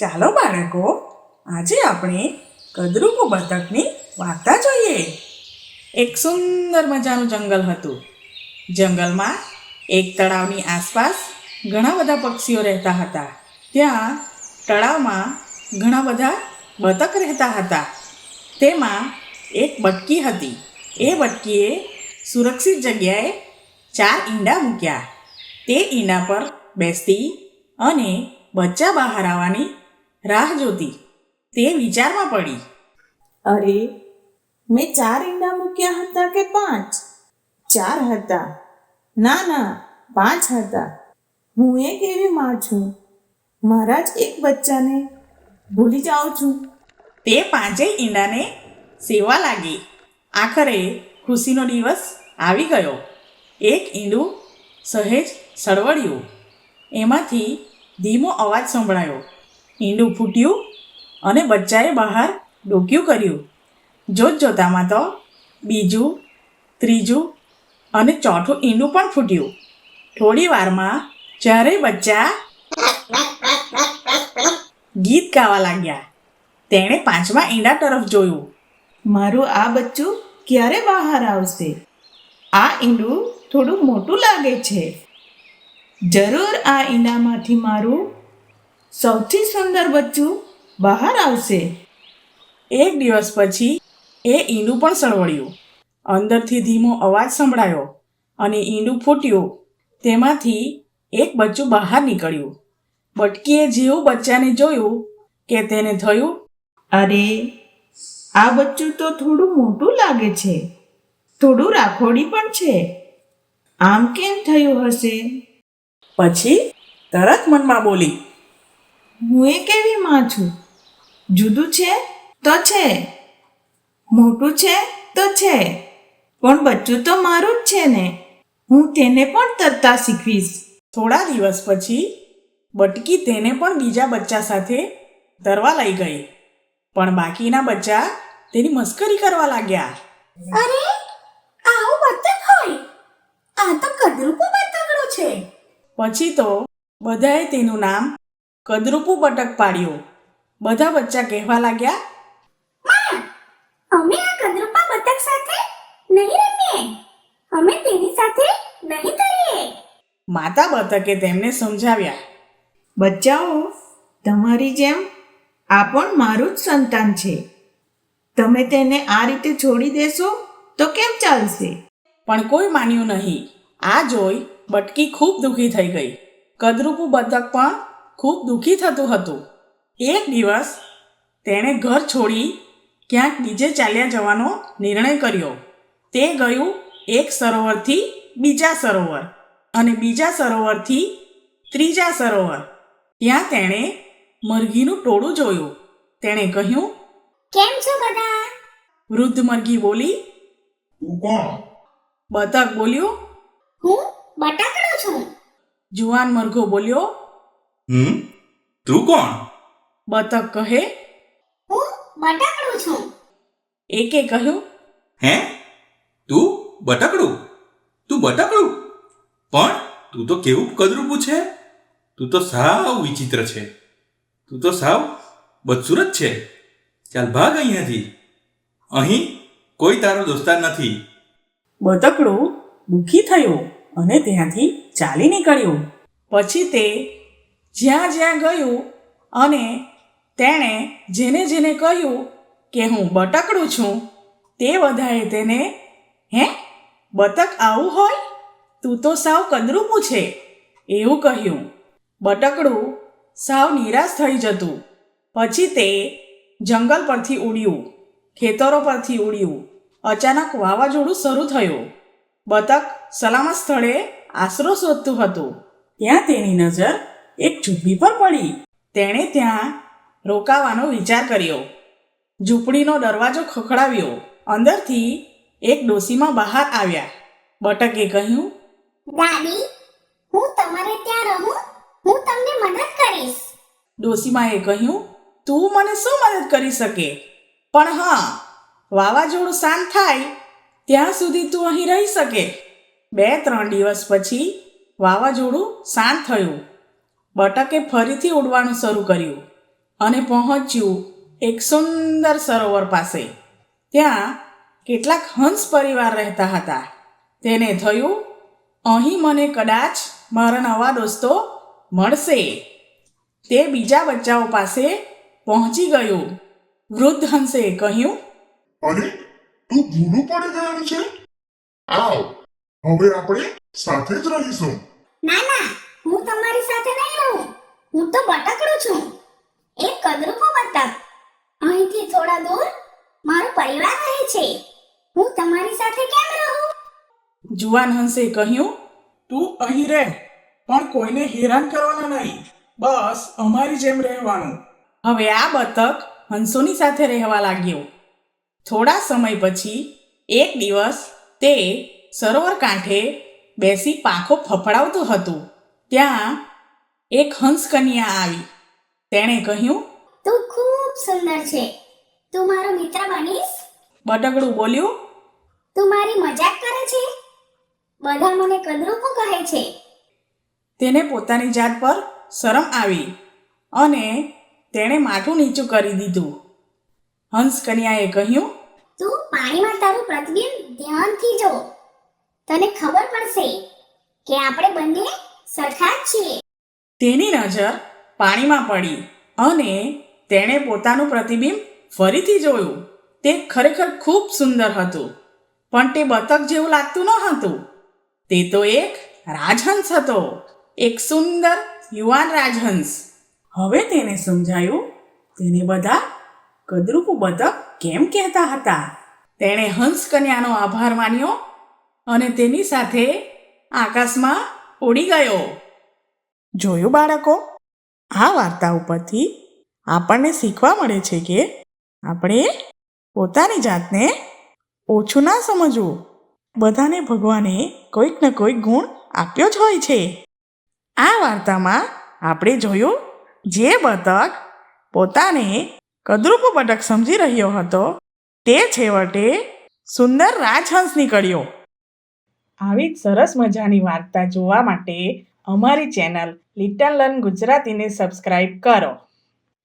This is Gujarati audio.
ચાલો બાળકો, આજે આપણે કદરૂપો બતકની વાર્તા જોઈએ. એક સુંદર મજાનું જંગલ હતું. જંગલમાં એક તળાવની આસપાસ ઘણા બધા પક્ષીઓ રહેતા હતા. ત્યાં તળાવમાં ઘણા બધા બતક રહેતા હતા. તેમાં એક બટકી હતી. એ બટકીએ સુરક્ષિત જગ્યાએ ચાર ઈંડા મૂક્યા. તે ઈંડા પર બેસતી અને બચ્ચા બહાર આવવાની રાહ જોતી. તે વિચારમાં પડી. અરે મેં ચાર ઈંડા મૂક્યા હતા કે પાંચ? ચાર હતા. ના ના પાંચ હતા. હું એક એવી માં છું. મારા જ એક બચ્ચાને ભૂલી જાઉં છું. તે પાંચેય ઈંડાને સેવા લાગી. આખરે ખુશીનો દિવસ આવી ગયો. એક ઈંડું સહેજ સળવળ્યું. એમાંથી ધીમો અવાજ સંભળાયો. ઈંડું ફૂટ્યું અને બચ્ચાએ બહાર ડોક્યું કર્યું. જોત જોતામાં તો બીજું, ત્રીજું અને ચોથું ઈંડું પણ ફૂટ્યું. થોડી વારમાં જ્યારે બચ્ચા ગીત ગાવા લાગ્યા, તેણે પાંચમા ઈંડા તરફ જોયું. મારું આ બચ્ચું ક્યારે બહાર આવશે? આ ઈંડું થોડું મોટું લાગે છે. જરૂર આ ઈંડામાંથી મારું સૌથી સુંદર બચ્ચું બહાર આવશે. એક દિવસ પછી એ ઈંડું પણ સળવળ્યું. અંદરથી ધીમો અવાજ સંભળાયો અને ઈંડું ફૂટ્યું. તેમાંથી એક બચ્ચું બહાર નીકળ્યું. બટકીએ જેવું બચ્ચાને જોયું કે તેને થયું, અરે, આ બચ્ચું તો થોડું મોટું લાગે છે. થોડું રાખોડી પણ છે. આમ કેમ થયું હશે? પછી તરત મનમાં બોલી હું એ કેવી માં છું? જુદું છે તો છે. મોટું છે તો છે. પણ બચ્ચું તો મારું જ છે ને. હું તેને પણ તરતા શીખવીશ. થોડા દિવસ પછી બટકી તેને પણ બીજા બચ્ચા સાથે તરવા લઈ ગઈ. પણ બાકીના બચ્ચા તેની મસ્કરી કરવા લાગ્યા. અરે આવું બતક હોય? આ તો કદરૂપો બતકડો છે. પછી તો બધાએ તેનું નામ કદરૂપું બટક પાડ્યું. બધા બચ્ચા કહેવા લાગ્યા અમે આ કદરૂપા બતક સાથે નહીં રમીએ. અમે તેની સાથે નહીં તરીએ માતા બતકે તેમને સમજાવ્યા બચ્ચાઓ તમારી જેમ આ પણ મારું જ સંતાન છે. તમે તેને આ રીતે છોડી દેશો તો કેમ ચાલશે? પણ કોઈ માન્યું નહીં. આ જોઈ બટકી ખૂબ દુઃખી થઈ ગઈ. કદરૂપું બતક પણ ખૂબ દુઃખી થતું હતું. એક દિવસ તેણે ઘર છોડી ક્યાંક બીજે ચાલ્યા જવાનો નિર્ણય કર્યો. તે ગયું એક સરોવરથી બીજા સરોવર અને બીજા સરોવરથી ત્રીજા સરોવર. ત્યાં તેણે મરઘીનું ટોળું જોયું. તેણે કહ્યું કેમ છો બધા? વૃદ્ધ મરઘી બોલી તું કોણ? બતક બોલ્યું હું બટાકડો છું. જુવાન મરઘો બોલ્યો હમ? તું કોણ? બતક કહે. હું બટકડું છું. એકે કહ્યું. હે? તું બટકડું? તું બટકડું? પણ તું તો કેવું કદરૂપું છે? તું તો સાવ વિચિત્ર છે. તું તો સાવ બદસુરત છે. ચાલ ભાગ અહીંયાથી. અહીં કોઈ તારો દોસ્તાર નથી. બતકડું દુઃખી થયો અને ત્યાંથી ચાલી નીકળ્યો. પછી તે જ્યાં જ્યાં ગયું અને તેણે જેને જેને કહ્યું કે હું બટકડું છું, તે બધાએ તેને, હે, બતક આવું હોય? તું તો સાવ કદરૂપું છે એવું કહ્યું. બટકડું સાવ નિરાશ થઈ જતું. પછી તે જંગલ પરથી ઉડ્યું, ખેતરો પરથી ઉડ્યું. અચાનક વાવાઝોડું શરૂ થયું. બતક સલામત સ્થળે આશરો શોધતું હતું. ત્યાં તેની નજર એક ઝૂંપડી પર પડી. તેણે ત્યાં રોકાવાનો વિચાર કર્યો. ઝૂંપડીનો દરવાજો ખખડાવ્યો. અંદરથી એક ડોસીમાં બહાર આવ્યા. બટકે કહ્યું દાદી હું તમારે ત્યાં રહું હું તમને મદદ કરીશ. ડોસીમાએ કહ્યું તું મને શું મદદ કરી શકે? પણ હા વાવાઝોડું શાંત થાય. ત્યાં સુધી તું અહીં રહી શકે. બે ત્રણ દિવસ પછી વાવાઝોડું શાંત થયું. બટકે ફરીથી ઉડવાનું શરૂ કર્યું અને પહોંચ્યું એક સુંદર સરોવર પાસે. ત્યાં કેટલાક હંસ પરિવાર રહેતા હતા. તેને થયું અહીં મને કદાચ મારા નવા દોસ્તો મળશે. તે બીજા બચ્ચાઓ પાસે પહોંચી ગયું. વૃદ્ધ હંસે કહ્યું અરે તું ભૂલું પડી ગયું છે? આવ હવે આપણે સાથે જ રહીશું. ના ના હું તમારી સાથે નહીં રહું. હું તો બટકડું છું. એક કદરૂપો બતક અહીંથી થોડા દૂર મારો પરિવાર રહે છે. હું તમારી સાથે કેમ રહું? જુવાન હંસે કહ્યું તું અહીં રહે પણ કોઈને હેરાન કરવાનો નહીં. બસ અમારી જેમ રહેવાનું. હવે આ બતક હંસોની સાથે રહેવા લાગ્યો. થોડા સમય પછી એક દિવસ તે સરોવર કાંઠે બેસી પાંખો ફફડાવતું હતું. ત્યાં એક હંસકન્યા આવી. તેણે કહ્યું તું ખૂબ સુંદર છે. તું મારો મિત્ર બનીશ. બટકડું બોલ્યું તું મારી મજાક કરે છે? બધા મને કદરૂપો કહે છે. તેને પોતાની જાત પર શરમ આવી અને તેણે માથું નીચું કરી દીધું. હંસકન્યાએ કહ્યું તું પાણીમાં તારું પ્રતિબિંબ ધ્યાનથી જો. તને ખબર પડશે કે આપણે બંને સરખા છે તેની નજર પાણીમાં પડી અને તેણે પોતાનું પ્રતિબિંબ ફરીથી જોયું. તે ખરેખર ખૂબ સુંદર હતું, પણ તે બતક જેવું લાગતું ન હતું. તે તો એક રાજહંસ હતો, એક સુંદર યુવાન રાજહંસ. હવે તેને સમજાયું, તેને બધા કદરૂપુ બતક કેમ કહેતા હતા? તેણે હંસ કન્યાનો આભાર માન્યો અને તેની સાથે આકાશમાં ઉડી ગયો. જોયું બાળકો? આ વાર્તા ઉપરથી આપણને શીખવા મળે છે કે આપણે પોતાની જાતને ઓછું ના સમજવું. બધાને ભગવાને કોઈક ને કોઈક ગુણ આપ્યો જ હોય છે. આ વાર્તામાં આપણે જોયું, જે બતક પોતાને કદરૂપ બતક સમજી રહ્યો હતો, તે છેવટે સુંદર રાજહંસ નીકળ્યો. આવી જ સરસ મજાની વાર્તા જોવા માટે અમારી ચેનલ લિટલ લર્ન ગુજરાતીને સબસ્ક્રાઈબ કરો.